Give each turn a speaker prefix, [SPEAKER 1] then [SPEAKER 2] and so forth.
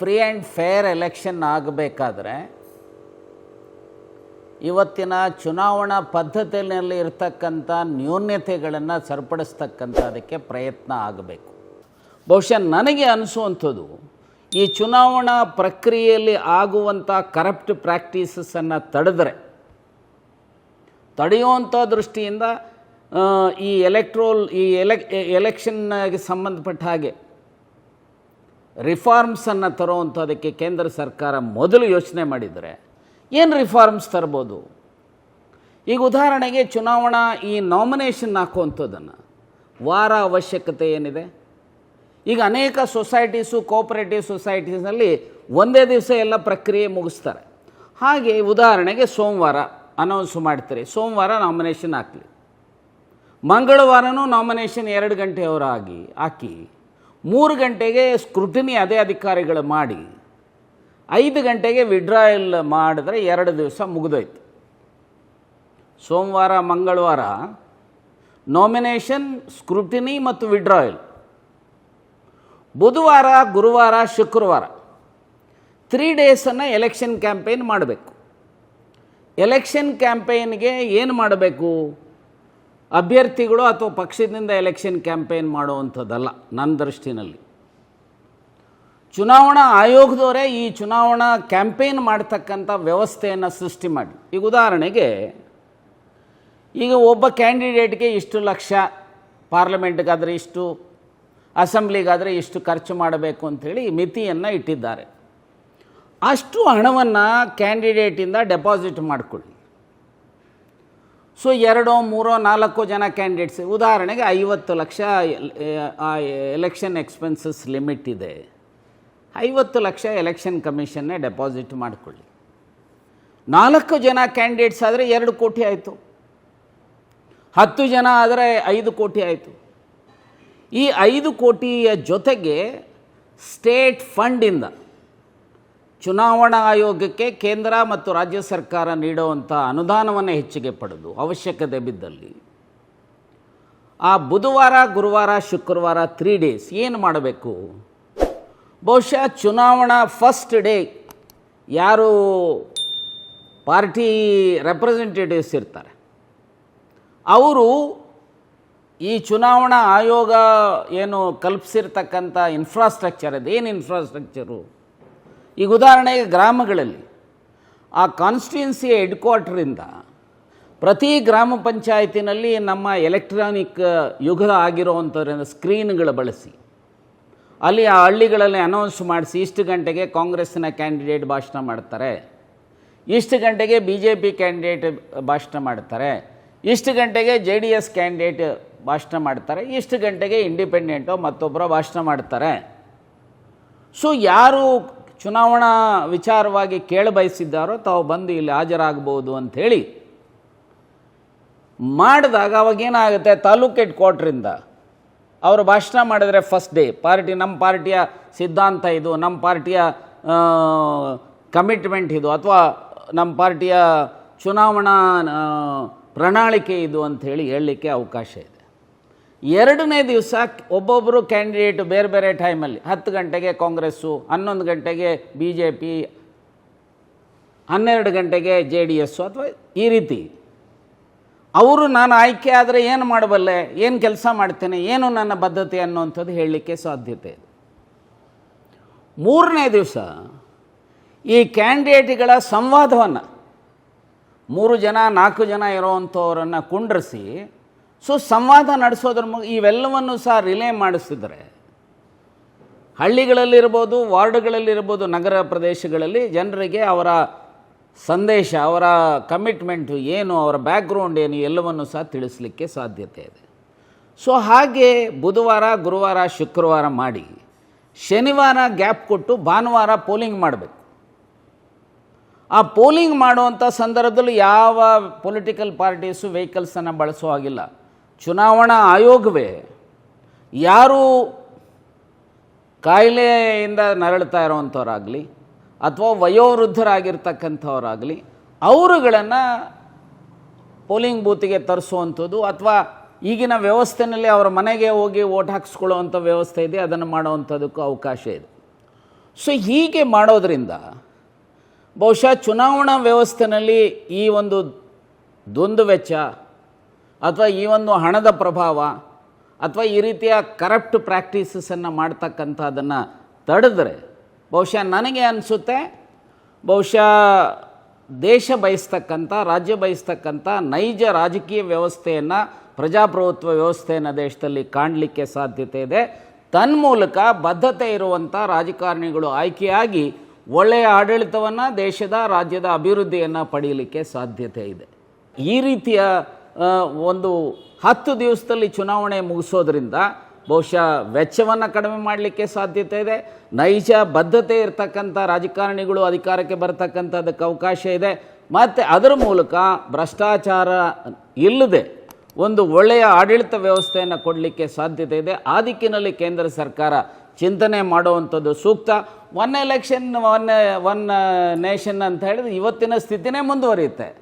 [SPEAKER 1] Free and fair election ಆಗಬೇಕಾದ್ರೆ ಇವತ್ತಿನ ಚುನಾವಣಾ ಪದ್ಧತಿಯಲ್ಲಿ ಇರತಕ್ಕಂಥ ನ್ಯೂನ್ಯತೆಗಳನ್ನು ಸರಿಪಡಿಸ್ತಕ್ಕಂಥದಕ್ಕೆ ಪ್ರಯತ್ನ ಆಗಬೇಕು. ಬಹುಶಃ ನನಗೆ ಅನಿಸುವಂಥದ್ದು ಈ ಚುನಾವಣಾ ಪ್ರಕ್ರಿಯೆಯಲ್ಲಿ ಆಗುವಂಥ ಕರಪ್ಟ್ ಪ್ರಾಕ್ಟೀಸಸನ್ನು ತಡೆದ್ರೆ, ತಡೆಯುವಂಥ ದೃಷ್ಟಿಯಿಂದ ಈ ಎಲೆಕ್ಟ್ರೋಲ್ ಈ ಎಲೆಕ್ ಎಲೆಕ್ಷನ್ಗೆ ಸಂಬಂಧಪಟ್ಟ ಹಾಗೆ ರಿಫಾರ್ಮ್ಸನ್ನು ತರುವಂಥದಕ್ಕೆ ಕೇಂದ್ರ ಸರ್ಕಾರ ಮೊದಲು ಯೋಚನೆ ಮಾಡಿದರೆ ಏನು ರಿಫಾರ್ಮ್ಸ್ ತರ್ಬೋದು? ಈಗ ಉದಾಹರಣೆಗೆ ಚುನಾವಣಾ ಈ ನಾಮಿನೇಷನ್ ಹಾಕುವಂಥದ್ದನ್ನು ವಾರ ಅವಶ್ಯಕತೆ ಏನಿದೆ? ಈಗ ಅನೇಕ ಸೊಸೈಟೀಸು, ಕೋಪರೇಟಿವ್ ಸೊಸೈಟೀಸ್ನಲ್ಲಿ ಒಂದೇ ದಿವಸ ಎಲ್ಲ ಪ್ರಕ್ರಿಯೆ ಮುಗಿಸ್ತಾರೆ. ಹಾಗೆ ಉದಾಹರಣೆಗೆ ಸೋಮವಾರ ಅನೌನ್ಸ್ ಮಾಡ್ತಾರೆ, ಸೋಮವಾರ ನಾಮಿನೇಷನ್ ಹಾಕಲಿ. ಮಂಗಳವಾರನೂ ನಾಮಿನೇಷನ್ ಎರಡು ಗಂಟೆಯವರಾಗಿ ಹಾಕಿ ಮೂರು ಗಂಟೆಗೆ ಸ್ಕ್ರುಟಿನಿ ಅದೇ ಅಧಿಕಾರಿಗಳು ಮಾಡಿ, ಐದು ಗಂಟೆಗೆ ವಿಡ್ರಾಯಲ್ ಮಾಡಿದ್ರೆ ಎರಡು ದಿವಸ ಮುಗಿದೋಯ್ತು. ಸೋಮವಾರ, ಮಂಗಳವಾರ ನಾಮಿನೇಷನ್, ಸ್ಕ್ರುಟಿನಿ ಮತ್ತು ವಿಡ್ರಾಯಲ್. ಬುಧವಾರ, ಗುರುವಾರ, ಶುಕ್ರವಾರ. ತ್ರೀ ಡೇಸನ್ನು ಎಲೆಕ್ಷನ್ ಕ್ಯಾಂಪೇನ್ ಮಾಡಬೇಕು. ಎಲೆಕ್ಷನ್ ಕ್ಯಾಂಪೇನ್ಗೆ ಏನು ಮಾಡಬೇಕು? ಅಭ್ಯರ್ಥಿಗಳು ಅಥವಾ ಪಕ್ಷದಿಂದ ಎಲೆಕ್ಷನ್ ಕ್ಯಾಂಪೇನ್ ಮಾಡುವಂಥದ್ದಲ್ಲ, ನನ್ನ ದೃಷ್ಟಿನಲ್ಲಿ. ಚುನಾವಣಾ ಆಯೋಗದವರೇ ಈ ಚುನಾವಣಾ ಕ್ಯಾಂಪೇನ್ ಮಾಡ್ತಕ್ಕಂಥ ವ್ಯವಸ್ಥೆಯನ್ನು ಸೃಷ್ಟಿ ಮಾಡಿ. ಈಗ ಉದಾಹರಣೆಗೆ, ಈಗ ಒಬ್ಬ ಕ್ಯಾಂಡಿಡೇಟ್ಗೆ ಇಷ್ಟು ಲಕ್ಷ, ಪಾರ್ಲಿಮೆಂಟ್ಗಾದರೆ ಇಷ್ಟು, ಅಸೆಂಬ್ಲಿಗಾದರೆ ಇಷ್ಟು ಖರ್ಚು ಮಾಡಬೇಕು ಅಂಥೇಳಿ ಮಿತಿಯನ್ನು ಇಟ್ಟಿದ್ದಾರೆ. ಅಷ್ಟು ಹಣವನ್ನು ಕ್ಯಾಂಡಿಡೇಟಿಂದ ಡೆಪಾಸಿಟ್ ಮಾಡಿಕೊಳ್ಳಿ. ಸೊ ಎರಡೋ, ಮೂರೋ, ನಾಲ್ಕು ಜನ ಕ್ಯಾಂಡಿಡೇಟ್ಸ್ ಉದಾಹರಣೆಗೆ ಐವತ್ತು ಲಕ್ಷ ಎಲೆಕ್ಷನ್ ಎಕ್ಸ್ಪೆನ್ಸಸ್ ಲಿಮಿಟ್ ಇದೆ. ಐವತ್ತು ಲಕ್ಷ ಎಲೆಕ್ಷನ್ ಕಮಿಷನ್ನೇ ಡೆಪಾಸಿಟ್ ಮಾಡಿಕೊಳ್ಳಿ. ನಾಲ್ಕು ಜನ ಕ್ಯಾಂಡಿಡೇಟ್ಸ್ ಆದರೆ ಎರಡು ಕೋಟಿ ಆಯಿತು. ಹತ್ತು ಜನ ಆದರೆ ಐದು ಕೋಟಿ ಆಯಿತು. ಈ ಐದು ಕೋಟಿಯ ಜೊತೆಗೆ ಸ್ಟೇಟ್ ಫಂಡಿಂದ ಚುನಾವಣಾ ಆಯೋಗಕ್ಕೆ ಕೇಂದ್ರ ಮತ್ತು ರಾಜ್ಯ ಸರ್ಕಾರ ನೀಡುವಂಥ ಅನುದಾನವನ್ನು ಹೆಚ್ಚಿಗೆ ಪಡೆದು ಅವಶ್ಯಕತೆ ಬಿದ್ದಲ್ಲಿ ಆ ಬುಧವಾರ, ಗುರುವಾರ, ಶುಕ್ರವಾರ ತ್ರೀ ಡೇಸ್ ಏನು ಮಾಡಬೇಕು? ಬಹುಶಃ ಚುನಾವಣಾ ಫಸ್ಟ್ ಡೇ ಯಾರು ಪಾರ್ಟಿ ರೆಪ್ರೆಸೆಂಟೇಟಿವ್ಸ್ ಇರ್ತಾರೆ. ಅವರು ಈ ಚುನಾವಣಾ ಆಯೋಗ ಏನು ಕಲ್ಪಿಸಿರ್ತಕ್ಕಂಥ ಇನ್ಫ್ರಾಸ್ಟ್ರಕ್ಚರ್ ಇದೆ ಏನು ಇನ್ಫ್ರಾಸ್ಟ್ರಕ್ಚರು ಈಗ ಉದಾಹರಣೆಗೆ ಗ್ರಾಮಗಳಲ್ಲಿ ಆ ಕಾನ್ಸ್ಟಿಟ್ಯೂನ್ಸಿಯ ಹೆಡ್ ಕ್ವಾರ್ಟರಿಂದ ಪ್ರತಿ ಗ್ರಾಮ ಪಂಚಾಯತಿನಲ್ಲಿ ನಮ್ಮ ಎಲೆಕ್ಟ್ರಾನಿಕ್ ಯುಗ ಆಗಿರುವಂಥದ್ರಿಂದ ಸ್ಕ್ರೀನ್ಗಳು ಬಳಸಿ. ಅಲ್ಲಿ ಆ ಹಳ್ಳಿಗಳಲ್ಲಿ ಅನೌನ್ಸ್ ಮಾಡಿಸಿ ಇಷ್ಟು ಗಂಟೆಗೆ ಕಾಂಗ್ರೆಸ್ಸಿನ ಕ್ಯಾಂಡಿಡೇಟ್ ಭಾಷಣ ಮಾಡ್ತಾರೆ. ಇಷ್ಟು ಗಂಟೆಗೆ ಬಿ ಜೆ ಪಿ ಕ್ಯಾಂಡಿಡೇಟ್ ಭಾಷಣ ಮಾಡ್ತಾರೆ. ಇಷ್ಟು ಗಂಟೆಗೆ ಜೆ ಡಿ ಎಸ್ ಕ್ಯಾಂಡಿಡೇಟ್ ಭಾಷಣ ಮಾಡ್ತಾರೆ. ಇಷ್ಟು ಗಂಟೆಗೆ ಇಂಡಿಪೆಂಡೆಂಟು ಮತ್ತೊಬ್ಬರ ಭಾಷಣ ಮಾಡ್ತಾರೆ. ಸೊ ಯಾರು ಚುನಾವಣಾ ವಿಚಾರವಾಗಿ ಕೇಳಬಯಸಿದ್ದಾರೋ ತಾವು ಬಂದು ಇಲ್ಲಿ ಹಾಜರಾಗ್ಬೋದು ಅಂಥೇಳಿ ಮಾಡಿದಾಗ ಅವಾಗೇನಾಗುತ್ತೆ ತಾಲೂಕು ಹೆಡ್ ಕ್ವಾರ್ಟ್ರಿಂದ ಅವರು ಭಾಷಣ ಮಾಡಿದರೆ ಫಸ್ಟ್ ಡೇ ಪಾರ್ಟಿ ನಮ್ಮ ಪಾರ್ಟಿಯ ಸಿದ್ಧಾಂತ ಇದು ನಮ್ಮ ಪಾರ್ಟಿಯ ಕಮಿಟ್ಮೆಂಟ್ ಇದು, ಅಥವಾ ನಮ್ಮ ಪಾರ್ಟಿಯ ಚುನಾವಣಾ ಪ್ರಣಾಳಿಕೆ ಇದು ಅಂಥೇಳಿ ಹೇಳಲಿಕ್ಕೆ ಅವಕಾಶ ಇದೆ. ಎರಡನೇ ದಿವಸ ಒಬ್ಬೊಬ್ಬರು ಕ್ಯಾಂಡಿಡೇಟ್ ಬೇರೆ ಬೇರೆ ಟೈಮಲ್ಲಿ ಹತ್ತು ಗಂಟೆಗೆ ಕಾಂಗ್ರೆಸ್ಸು, ಹನ್ನೊಂದು ಗಂಟೆಗೆ ಬಿ ಜೆ ಪಿ ಹನ್ನೆರಡು ಗಂಟೆಗೆ ಜೆ ಡಿ ಎಸ್ಸು ಅಥವಾ ಈ ರೀತಿ. ಅವರು ನಾನು ಆಯ್ಕೆ ಆದರೆ ಏನು ಮಾಡಬಲ್ಲೆ? ಏನು ಕೆಲಸ ಮಾಡ್ತೇನೆ? ಏನು ನನ್ನ ಬದ್ಧತೆ ಅನ್ನುವಂಥದ್ದು ಹೇಳಲಿಕ್ಕೆ ಸಾಧ್ಯತೆ ಇದೆ. ಮೂರನೇ ದಿವಸ ಈ ಕ್ಯಾಂಡಿಡೇಟ್ಗಳ ಸಂವಾದವನ್ನು ಮೂರು ಜನ, ನಾಲ್ಕು ಜನ ಇರೋವಂಥವ್ರನ್ನು ಕುಂಡ್ರಿಸಿ ಸೊ ಸಂವಾದ ನಡೆಸೋದ್ರ ಮು, ಇವೆಲ್ಲವನ್ನು ಸಹ ರಿಲೇ ಮಾಡಿಸಿದರೆ, ಹಳ್ಳಿಗಳಲ್ಲಿರ್ಬೋದು, ವಾರ್ಡ್ಗಳಲ್ಲಿರ್ಬೋದು, ನಗರ ಪ್ರದೇಶಗಳಲ್ಲಿ ಜನರಿಗೆ ಅವರ ಸಂದೇಶ, ಅವರ ಕಮಿಟ್ಮೆಂಟು ಏನು, ಅವರ ಬ್ಯಾಕ್ಗ್ರೌಂಡ್ ಏನು, ಎಲ್ಲವನ್ನು ಸಹ ತಿಳಿಸಲಿಕ್ಕೆ ಸಾಧ್ಯತೆ ಇದೆ. ಸೊ ಹಾಗೆ ಬುಧವಾರ, ಗುರುವಾರ, ಶುಕ್ರವಾರ ಮಾಡಿ, ಶನಿವಾರ ಗ್ಯಾಪ್ ಕೊಟ್ಟು ಭಾನುವಾರ ಪೋಲಿಂಗ್ ಮಾಡಬೇಕು. ಆ ಪೋಲಿಂಗ್ ಮಾಡುವಂಥ ಸಂದರ್ಭದಲ್ಲಿ ಯಾವ ಪೊಲಿಟಿಕಲ್ ಪಾರ್ಟೀಸು ವೆಹಿಕಲ್ಸನ್ನು ಬಳಸೋ ಹಾಗಿಲ್ಲ. ಚುನಾವಣಾ ಆಯೋಗವೇ ಯಾರು ಕಾಯಿಲೆಯಿಂದ ನರಳ್ತಾ ಇರೋವಂಥವ್ರಾಗಲಿ ಅಥವಾ ವಯೋವೃದ್ಧರಾಗಿರ್ತಕ್ಕಂಥವರಾಗಲಿ, ಅವರುಗಳನ್ನು ಪೋಲಿಂಗ್ ಬೂತಿಗೆ ತರಿಸುವಂಥದ್ದು ಅಥವಾ ಈಗಿನ ವ್ಯವಸ್ಥೆಯಲ್ಲಿ ಅವರ ಮನೆಗೆ ಹೋಗಿ ಓಟ್ ಹಾಕಿಸ್ಕೊಳ್ಳುವಂಥ ವ್ಯವಸ್ಥೆ ಇದೆ, ಅದನ್ನು ಮಾಡುವಂಥದ್ದಕ್ಕೂ ಅವಕಾಶ ಇದೆ. ಸೊ ಹೀಗೆ ಮಾಡೋದರಿಂದ ಬಹುಶಃ ಚುನಾವಣಾ ವ್ಯವಸ್ಥೆಯಲ್ಲಿ ಈ ಒಂದು ದ್ವಂದ್ವ ವೆಚ್ಚ ಅಥವಾ ಈ ಒಂದು ಹಣದ ಪ್ರಭಾವ, ಅಥವಾ ಈ ರೀತಿಯ ಕರಪ್ಟ್ ಪ್ರಾಕ್ಟೀಸಸನ್ನು ಮಾಡ್ತಕ್ಕಂಥದ್ದನ್ನು ತಡೆದ್ರೆ, ಬಹುಶಃ ನನಗೆ ಅನಿಸುತ್ತೆ, ಬಹುಶಃ ದೇಶ ಬಯಸ್ತಕ್ಕಂಥ, ರಾಜ್ಯ ಬಯಸ್ತಕ್ಕಂಥ ನೈಜ ರಾಜಕೀಯ ವ್ಯವಸ್ಥೆಯನ್ನು, ಪ್ರಜಾಪ್ರಭುತ್ವ ವ್ಯವಸ್ಥೆಯನ್ನು ದೇಶದಲ್ಲಿ ಕಾಣಲಿಕ್ಕೆ ಸಾಧ್ಯತೆ ಇದೆ. ತನ್ಮೂಲಕ ಬದ್ಧತೆ ಇರುವಂಥ ರಾಜಕಾರಣಿಗಳು ಆಯ್ಕೆಯಾಗಿ ಒಳ್ಳೆಯ ಆಡಳಿತವನ್ನು ದೇಶದ ರಾಜ್ಯದ ಅಭಿವೃದ್ಧಿಯನ್ನು ಪಡೆಯಲಿಕ್ಕೆ ಸಾಧ್ಯತೆ ಇದೆ. ಈ ರೀತಿಯ ಒಂದು ಹತ್ತು ದಿವಸದಲ್ಲಿ ಚುನಾವಣೆ ಮುಗಿಸೋದ್ರಿಂದ ಬಹುಶಃ ವೆಚ್ಚವನ್ನು ಕಡಿಮೆ ಮಾಡಲಿಕ್ಕೆ ಸಾಧ್ಯತೆ ಇದೆ. ನೈಜ ಬದ್ಧತೆ ಇರತಕ್ಕಂಥ ರಾಜಕಾರಣಿಗಳು ಅಧಿಕಾರಕ್ಕೆ ಬರತಕ್ಕಂಥದ್ದಕ್ಕೆ ಅವಕಾಶ ಇದೆ. ಮತ್ತು ಅದರ ಮೂಲಕ ಭ್ರಷ್ಟಾಚಾರ ಇಲ್ಲದೆ ಒಂದು ಒಳ್ಳೆಯ ಆಡಳಿತ ವ್ಯವಸ್ಥೆಯನ್ನು ಕೊಡಲಿಕ್ಕೆ ಸಾಧ್ಯತೆ ಇದೆ. ಆ ದಿಕ್ಕಿನಲ್ಲಿ ಕೇಂದ್ರ ಸರ್ಕಾರ ಚಿಂತನೆ ಮಾಡುವಂಥದ್ದು ಸೂಕ್ತ. One election one one nation ಅಂತ ಹೇಳಿದ್ರೆ ಇವತ್ತಿನ ಸ್ಥಿತಿನೇ ಮುಂದುವರಿಯುತ್ತೆ.